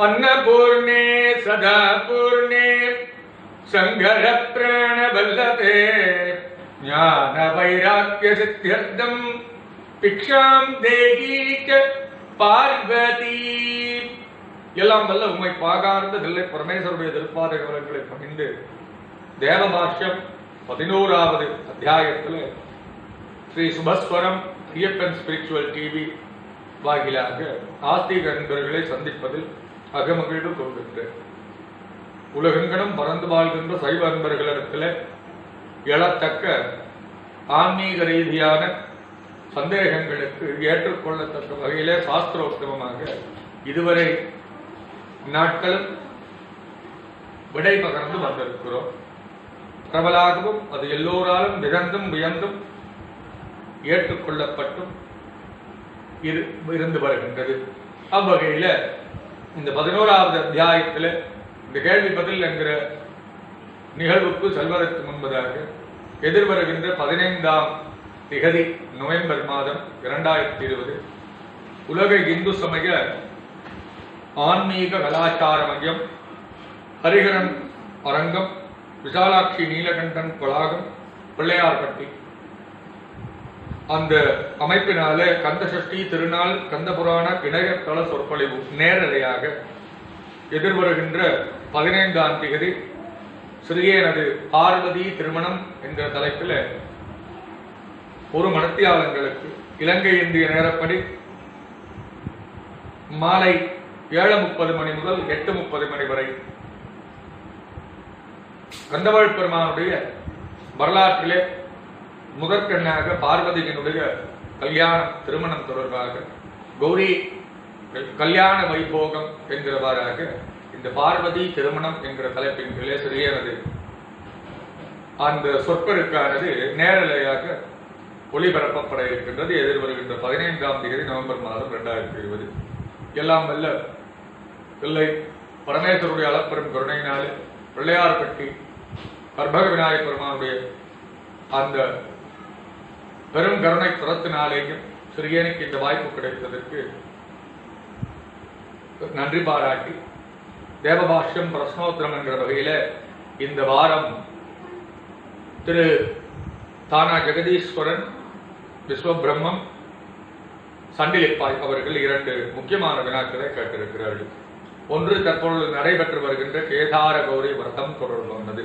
अन्नपूर्णे सदा पूर्णे सङ्घर प्राणवल्लभे ज्ञानवैराग्यसिद्ध्यर्थम् பிக்ஷாம் தேகி ச பார்வதி எல்லாம் வல்ல உண்மை பாகார்ந்த தில்லை பரமேஸ்வருடைய திருப்பாத கவலங்களை பணிந்து தேவபாஷ்யம் பதினோராவது அத்தியாயத்துல ஸ்ரீ சுபஸ்வரம் ஐயப்பன் ஸ்பிரிச்சுவல் டிவி வாயிலாக ஆஸ்திக நண்பர்களை சந்திப்பதில் அகமகிழ்வு கொள்கின்றேன் உலகெங்கனும் பறந்து வாழ்கின்ற சைவ அன்பர்களிடத்தில் எழத்தக்க ஆன்மீக ரீதியான சந்தேகங்களுக்கு ஏற்றுக்கொள்ளத்தக்க வகையிலே சாஸ்திரோத்தமமாக இதுவரை நாட்களும் விடை பகர்ந்து வந்திருக்கிறோம். பிரபலாகவும் அது எல்லோராலும் விதந்தும் வியந்தும் ஏற்றுக்கொள்ளப்பட்டும் இரு இருந்து வருகின்றது. அவ்வகையில் இந்த பதினோராவது அத்தியாயத்தில் இந்த கேள்வி பதில் என்கிற நிகழ்வுக்கு செல்வதற்கு முன்பதாக எதிர்வருகின்ற பதினைந்தாம் திகதி நவம்பர் மாதம் இரண்டாயிரத்தி இருபது உலக இந்து சமய ஆன்மீக கலாச்சார மையம் ஹரிகரன் அரங்கம் விசாலாட்சி நீலகண்டன் கொலாகம் பிள்ளையார்பட்டி. அந்த அமைப்பினாலே கந்த சஷ்டி திருநாள் கந்த புராண இணையதள சொற்பொழிவு நேரலையாக எதிர்வருகின்ற பதினைந்தாம் தேதி சிறியனது பார்வதி திருமணம் என்ற தலைப்பில் ஒரு மணத்தியாளங்களுக்கு இலங்கை இந்திய நேரப்படி மாலை ஏழு முப்பது மணி முதல் எட்டு முப்பது மணி வரை கந்தவள் பெருமானுடைய வரலாற்றிலே முதற்கண்ணாக பார்வதியினுடைய கல்யாணம் திருமணம் தொடர்பாக கௌரி கல்யாண வைபோகம் என்கிறவாறாக இந்த பார்வதி திருமணம் என்கிற தலைப்பின் கீழே சரியானது அந்த சொற்பருக்கானது நேரலையாக ஒளிபரப்பப்பட இருக்கின்றது. எதிர்வருகின்ற பதினைந்தாம் தேதி நவம்பர் மாதம் இரண்டாயிரத்தி இருபது. எல்லாம் வல்ல பிள்ளை பரமேஸ்வருடைய அளப்பெரும் கருணையினாலே பிள்ளையார்பட்டி கர்ப்பக விநாயகர் பெருமானுடைய அந்த பெரும் கருணை புறத்தினாலேயும் சிறியனுக்கு இந்த வாய்ப்பு கிடைத்ததற்கு நன்றி பாராட்டி தேவபாஷ்யம் பிரஸ்னோத்திரம் என்கிற வகையில இந்த வாரம் திரு தானா ஜெகதீஸ்வரன் விஸ்வபிரம்மம் சண்டிலிப்பாய் அவர்கள் இரண்டு முக்கியமான வினாக்களை கேட்டிருக்கிறார்கள். ஒன்று தற்பொழுது நடைபெற்று வருகின்ற கேதார கௌரி விரதம் தொடர்பானது.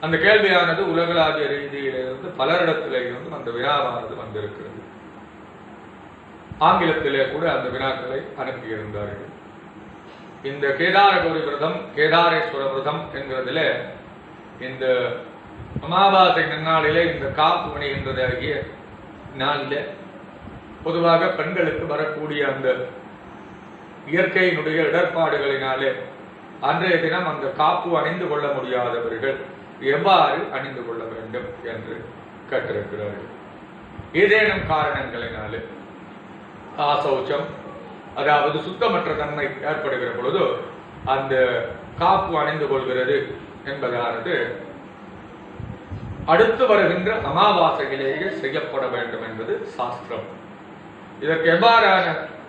அந்த கேள்வியானது உலகளாவிய ரீதியிலிருந்து பலரிடத்திலிருந்து அந்த வினாவானது வந்திருக்கிறது. ஆங்கிலத்திலே கூட அந்த வினாக்களை அனுப்பியிருந்தார்கள். இந்த கேதார விரதம் கேதாரேஸ்வர விரதம் என்கிறதுல இந்த அமாவாசை நன்னாளிலே இந்த காப்பு பணிகின்றது ஆகிய நாளில பொதுவாக பெண்களுக்கு வரக்கூடிய அந்த இயற்கையினுடைய இடர்பாடுகளினாலே அன்றைய தினம் அந்த காப்பு அணிந்து கொள்ள முடியாதவர்கள் எவ்வாறு அணிந்து கொள்ள வேண்டும் என்று கேட்டிருக்கிறார்கள். ஏதேனும் காரணங்களினாலே ஆசௌச்சம் அதாவது சுத்தமற்ற தன்மை ஏற்படுகிற பொழுது அந்த காப்பு அணிந்து கொள்கிறது என்பதானது அடுத்து வருகின்ற அமாவாசையிலேயே செய்யப்பட வேண்டும் என்பது சாஸ்திரம். இதற்கு எவ்வாறான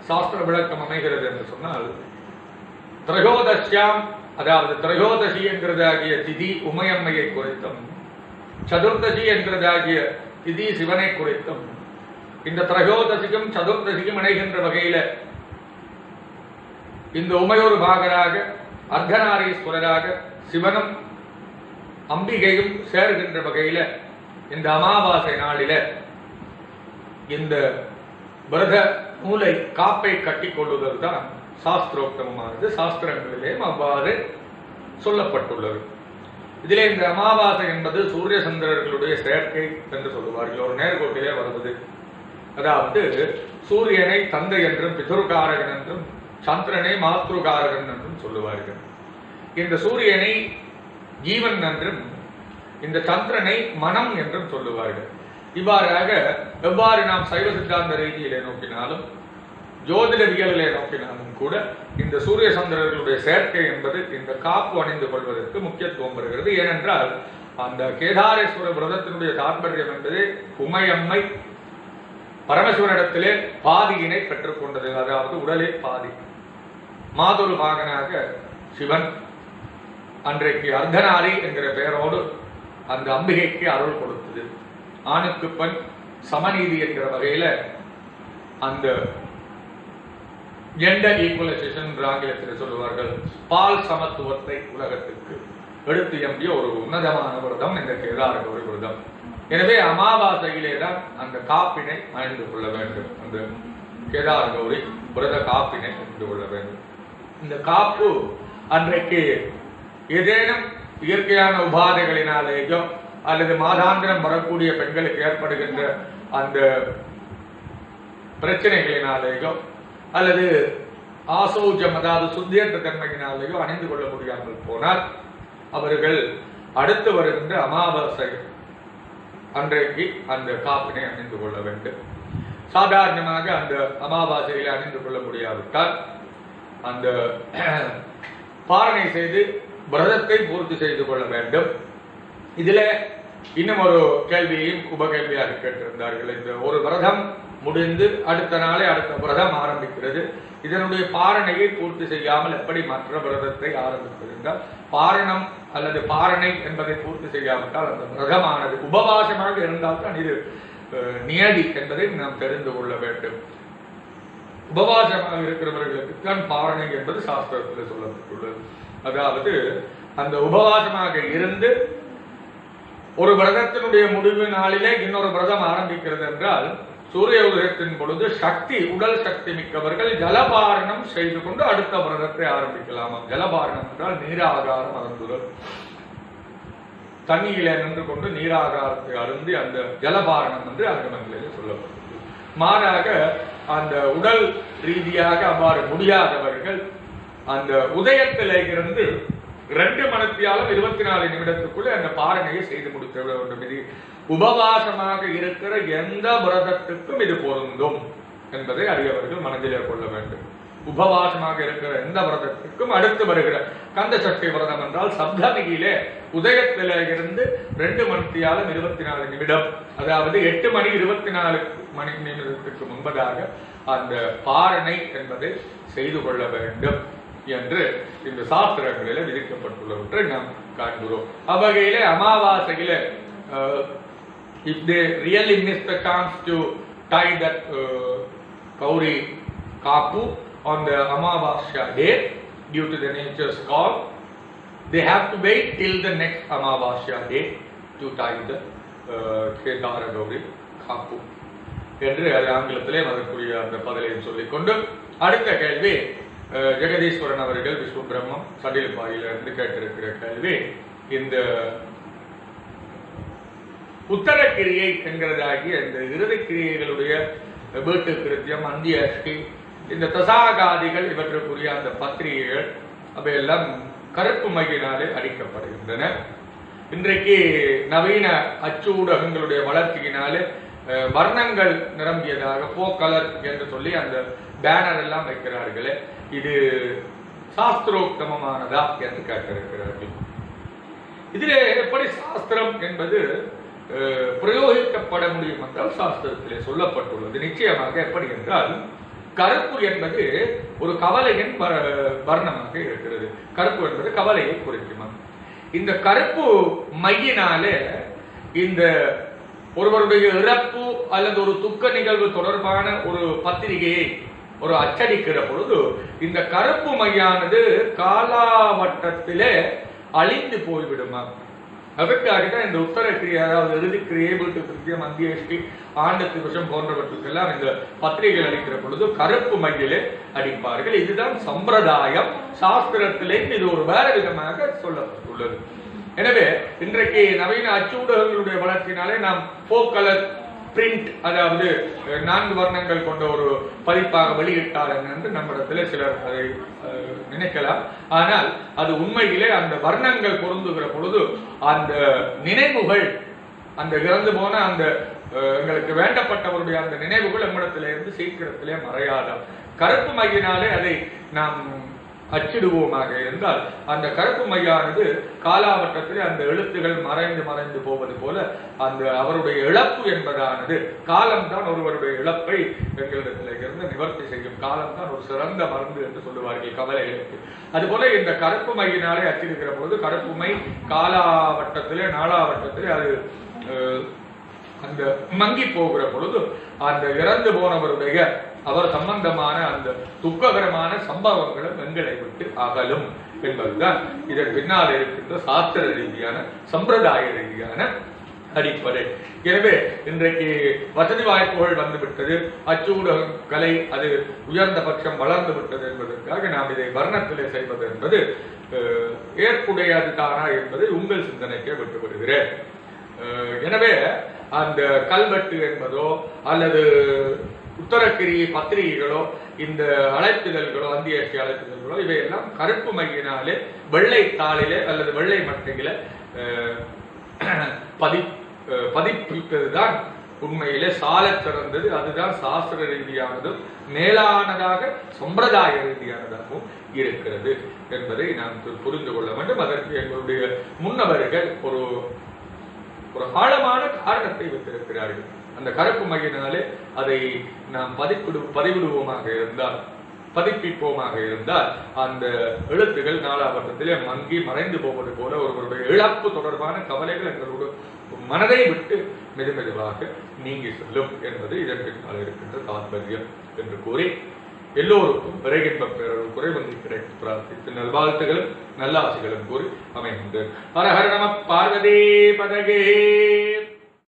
சாஸ்திர விளக்கம் அமைகிறது என்று சொன்னால் திரயோதசியாம் அதாவது திரையோதசி என்கிறதாகிய திதி உமையம்மையை குறித்தும் சதுர்தசி என்கிறதாகிய திதி சிவனை குறித்தும் இந்த திரையோதசிக்கும் சதுர்தசிக்கும் இணைகின்ற வகையில இந்த உமையொரு பாகராக அர்த்தநாரீஸ்வரராக சிவனும் அம்பிகையும் சேர்கின்ற வகையில இந்த அமாவாசை நாளில இந்த விரத நூலை காப்பை கட்டி கொள்ளுதல் தான் சாஸ்திரோக்தமானது சாஸ்திரங்களிலேயும் அவ்வாறு சொல்லப்பட்டுள்ளது. இதிலே இந்த அமாவாசை என்பது சூரிய சந்திரர்களுடைய செயற்கை என்று சொல்லுவார்கள். ஒரு நேர்கோட்டிலே வருவது. அதாவது சூரியனை தந்தை என்றும் பிதுர்காரகன் என்றும் சந்திரனை மாத்ருகாரகன் என்றும் சொல்லுவார்கள். இந்த சூரியனை ஜீவன் என்றும் இந்த சந்திரனை மனம் என்றும் சொல்லுவார்கள். இவ்வாறாக எவ்வாறு நாம் சைவ சித்தாந்த ரீதியிலே நோக்கினாலும் ஜோதிடவியலிலே நோக்கினாலும் கூட இந்த சூரிய சந்திரர்களுடைய சேர்க்கை என்பது இந்த காப்பு அணிந்து கொள்வதற்கு முக்கியத்துவம் வருகிறது ஏனென்றால் அந்த கேதாரேஸ்வர விரதத்தினுடைய தாற்பயம் என்பது உமையம்மை பரமசிவனிடத்திலே பாதியினை பெற்றுக்கொண்டது. அதாவது உடலே பாதி. மாதொரு மகனாக சிவன் அன்றைக்கு அர்த்தநாரி என்கிற பெயரோடு அந்த அம்பிகைக்கு அருள் கொடுத்தது. ஆணுக்கு பெண் சமநீதி என்கிற வகையில அந்த ஜெண்டர் ஈக்குவலைசேஷன் ஆங்கிலத்தில் சொல்லுவார்கள். பால் சமத்துவத்தை உலகத்துக்கு எடுத்து எம்பிய ஒரு உன்னதமான விரதம் இந்த கேதார ஒரு விரதம். எனவே அமாவாசையிலே தான் அந்த காப்பினை அணிந்து கொள்ள வேண்டும். அந்த கேதார கௌரி விரத காப்பினை அணிந்து கொள்ள வேண்டும். இந்த காப்பு அன்றைக்கு ஏதேனும் இயற்கையான உபாதைகளினாலேயோ அல்லது மாதாந்திரம் வரக்கூடிய பெண்களுக்கு ஏற்படுகின்ற அந்த பிரச்சனைகளினாலேயோ அல்லது ஆசௌஜம் அதாவது சுத்தியற்ற தன்மையினாலேயோ அணிந்து கொள்ள முடியாமல் போனால் அவர்கள் அடுத்து வருகின்ற அமாவாசை அன்றைக்கு அந்த காப்பினை அணிந்து கொள்ள வேண்டும். சாதாரணமாக அந்த அமாவாசையில் அணிந்து கொள்ள முடியாவிட்டால் அந்த பாரணை செய்து விரதத்தை பூர்த்தி செய்து கொள்ள வேண்டும். இதில் இன்னும் ஒரு கேள்வியையும் உபகேள்வியாக கேட்டிருந்தார்கள். இந்த ஒரு விரதம் முடிந்து அடுத்த நாளே அடுத்த விரதம் ஆரம்பிக்கிறது. இதனுடைய பாரணையை பூர்த்தி செய்யாமல் எப்படி மற்ற விரதத்தை ஆரம்பிப்பது என்றால் பாரணம் அல்லது பாரணை என்பதை பூர்த்தி செய்யாவிட்டால் அந்த விரதமானது உபவாசமாக இருந்தால்தான் இது நியதி என்பதை நாம் தெரிந்து கொள்ள வேண்டும். உபவாசமாக இருக்கிறவர்களுக்கு தான் பாரணை என்பது சாஸ்திரத்தில் சொல்லப்பட்டுள்ளது. அதாவது அந்த உபவாசமாக இருந்து ஒரு விரதத்தினுடைய முடிவு நாளிலே இன்னொரு விரதம் ஆரம்பிக்கிறது என்றால் சூரிய உதயத்தின் பொழுது சக்தி உடல் சக்தி மிக்கவர்கள் ஜலபாரணம் செய்து கொண்டு அடுத்த விரதத்தை ஆரம்பிக்கலாமா. ஜலபாரணம் என்றால் நீராகாரம் அருந்துதல். தண்ணியில நின்று கொண்டு நீராகாரத்தை அருந்தி அந்த ஜலபாரணம் என்று அங்கமங்களிலே சொல்லப்பட்டது மாறாக அந்த உடல் ரீதியாக அவ்வாறு முடியாதவர்கள் அந்த உதயத்திலே இருந்து ரெண்டு மணத்தியாலும் இருபத்தி நாலு நிமிடத்துக்குள்ளே அந்த பாரணையை செய்து முடித்து விட வேண்டும். இது உபவாசமாக இருக்கிற எந்த விரதத்துக்கும் இது பொருந்தும் என்பதை அறியவர்கள் மனதிலே கொள்ள வேண்டும். உபவாசமாக இருக்கிற எந்த விரதத்துக்கும் அடுத்து வருகிற கந்த சஷ்டி விரதம் என்றால் சப்தமிகிலே உதயத்திலே இருந்து ரெண்டு மணித்தியாலும் இருபத்தி நாலு நிமிடம் அதாவது எட்டு மணி இருபத்தி நாலு மணி நிமிடத்துக்கு முன்பதாக அந்த பாரணை என்பதை செய்து கொள்ள வேண்டும் என்று இந்த சாஸ்திரங்களில விதிக்கப்பட்டுள்ளவற்றை நாம் காண்கிறோம். அவ்வகையிலே அமாவாசையிலே if they really miss the chance to tie that uh, Kauri Kapu on the Amavasya day due to the nature's call they have to wait till the next Amavasya day to tie the uh, Kedara Gauri Kapu. என்று அது ஆங்கிலத்திலே அதற்குரிய அந்த பதிலையும் சொல்லிக்கொண்டு அடுத்த கேள்வி ஜெகதீஸ்வரன் அவர்கள் விஸ்வ பிரம்மம் சடில்பாயில இருந்து கேட்டிருக்கிற கேள்வி இந்த உத்தரக்கிரியை என்கிறதாகிய இந்த இறுதி கிரியைகளுடைய வீட்டு கிருத்தியம் அந்திய அஷ்டி இந்த தசாகாதிகள் இவற்றுக்குரிய அந்த பத்திரிகைகள் அவையெல்லாம் கருப்பு மையினாலே அடிக்கப்படுகின்றன. இன்றைக்கு நவீன அச்சு ஊடகங்களுடைய வளர்ச்சியினாலே அஹ், வர்ணங்கள் நிரம்பியதாக போ கலர் என்று சொல்லி அந்த பேனர் எல்லாம் வைக்கிறார்களே இது சாஸ்திரோக்தமமானதா என்று கேட்டிருக்கிறார்கள். இதிலே எப்படி சாஸ்திரம் என்பது பிரயோகிக்கப்பட முடியும் என்றால் சாஸ்திரத்திலே சொல்லப்பட்டுள்ளது. நிச்சயமாக எப்படி என்றால் கருப்பு என்பது ஒரு கவலையின் வர்ணமாக இருக்கிறது. கருப்பு என்பது கவலையை குறிக்கும். இந்த கருப்பு மையினாலே இந்த ஒருவருடைய இறப்பு அல்லது ஒரு துக்க நிகழ்வு தொடர்பான ஒரு பத்திரிகையை ஒரு அச்சடிக்கிற பொழுது இந்த கருப்பு மையானது காலாவட்டத்திலே அழிந்து போய்விடுமா அதற்காக தான் இந்த உத்தரக்கிரியை அதாவது இறுதிக்கிரியை வீட்டு கிருத்தியம் அந்தியஷ்டி ஆண்டத்து விஷம் போன்றவற்றுக்கெல்லாம் இந்த பத்திரிகைகள் அளிக்கிற பொழுது கருப்பு மண்ணிலே அடிப்பார்கள். இதுதான் சம்பிரதாயம். சாஸ்திரத்திலே இது ஒரு வேற விதமாக சொல்லப்பட்டுள்ளது. எனவே இன்றைக்கு நவீன அச்சூடகங்களுடைய வளர்ச்சினாலே நாம் போக்கலர் பிரிண்ட் அதாவது நான்கு வர்ணங்கள் கொண்ட ஒரு பதிப்பாக வெளியிட்டார்கள் என்று நம்மிடத்தில் சிலர் அதை நினைக்கலாம். ஆனால் அது உண்மையிலே அந்த வர்ணங்கள் பொருந்துகிற பொழுது அந்த நினைவுகள் அந்த இறந்து போன அந்த எங்களுக்கு வேண்டப்பட்டவருடைய அந்த நினைவுகள் நம்மிடத்திலிருந்து சீக்கிரத்திலே மறையாதாம். கருப்பு மையினாலே அதை நாம் அச்சிடுவோமாக என்றால் அந்த கருப்பு மையானது காலாவட்டத்தில் அந்த எழுத்துகள் மறைந்து மறைந்து போவது போல அந்த அவருடைய இழப்பு என்பதானது. காலம்தான் ஒருவருடைய இழப்பை எங்களிடத்தில் இருந்து நிவர்த்தி செய்யும். காலம்தான் ஒரு சிறந்த மருந்து என்று சொல்லுவார்கள் கவலைகளுக்கு. அதுபோல இந்த கருப்பு மையினாலே அச்சிடுகிற பொழுது கருப்பு மை காலாவட்டத்திலே நாளாவட்டத்திலே அது அந்த மங்கி போகிற பொழுது அந்த இறந்து போனவருடைய அவர் சம்பந்தமான அந்த துக்ககரமான சம்பவங்களும் எங்களை விட்டு அகலும் என்பதுதான். இதன் பின்னால் இருக்கின்ற சாஸ்திர ரீதியான சம்பிரதாய ரீதியான அடிப்படை. எனவே இன்றைக்கு வசதி வாய்ப்புகள் வந்துவிட்டது. அச்சூட கலை அது உயர்ந்த பட்சம் வளர்ந்து விட்டது என்பதற்காக நாம் இதை வர்ணத்திலே செய்வது என்பது ஏற்புடையது தானா என்பதை உங்கள் சிந்தனைக்கே விட்டுவிடுகிறேன். எனவே அந்த கல்வெட்டு என்பதோ அல்லது உத்தரகிரி பத்திரிகைகளோ இந்த அழைப்புதல்களோ அந்தியாட்சி அழைப்புதல்களோ இவையெல்லாம் கருப்பு மையினாலே வெள்ளை தாளிலே அல்லது வெள்ளை மட்டையில பதி அஹ், பதிப்பிப்பதுதான் உண்மையிலே சால சிறந்தது. அதுதான் சாஸ்திர ரீதியானதும் மேலானதாக சம்பிரதாய ரீதியானதாகவும் இருக்கிறது என்பதை நாம் புரிந்து கொள்ள வேண்டும். அதற்கு எங்களுடைய முன்னவர்கள் ஒரு ஒரு ஆழமான காரணத்தை வைத்திருக்கிறார்கள். அந்த கருப்பு மையினாலே அதை நாம் பதிப்பிடு பதிவிடுவோமாக இருந்தால் பதிப்பிப்போமாக இருந்தால் அந்த எழுத்துகள் நாலாவட்டத்திலே மங்கி மறைந்து போவது போல ஒருவருடைய இழப்பு தொடர்பான கவலைகள் எங்களோட மனதை விட்டு மெது மெதுவாக நீங்கி செல்லும் என்பது இதன் பின்னால் இருக்கின்ற தாற்பயம் என்று கூறி எல்லோருக்கும் விரைகின்ற பேரருள் குறை வந்து கிடைத்து பிரார்த்தித்து நல்வாழ்த்துகளும் நல்ல ஆசைகளும் கூறி அமைந்து ஹர ஹர நம பார்வதி பதகே.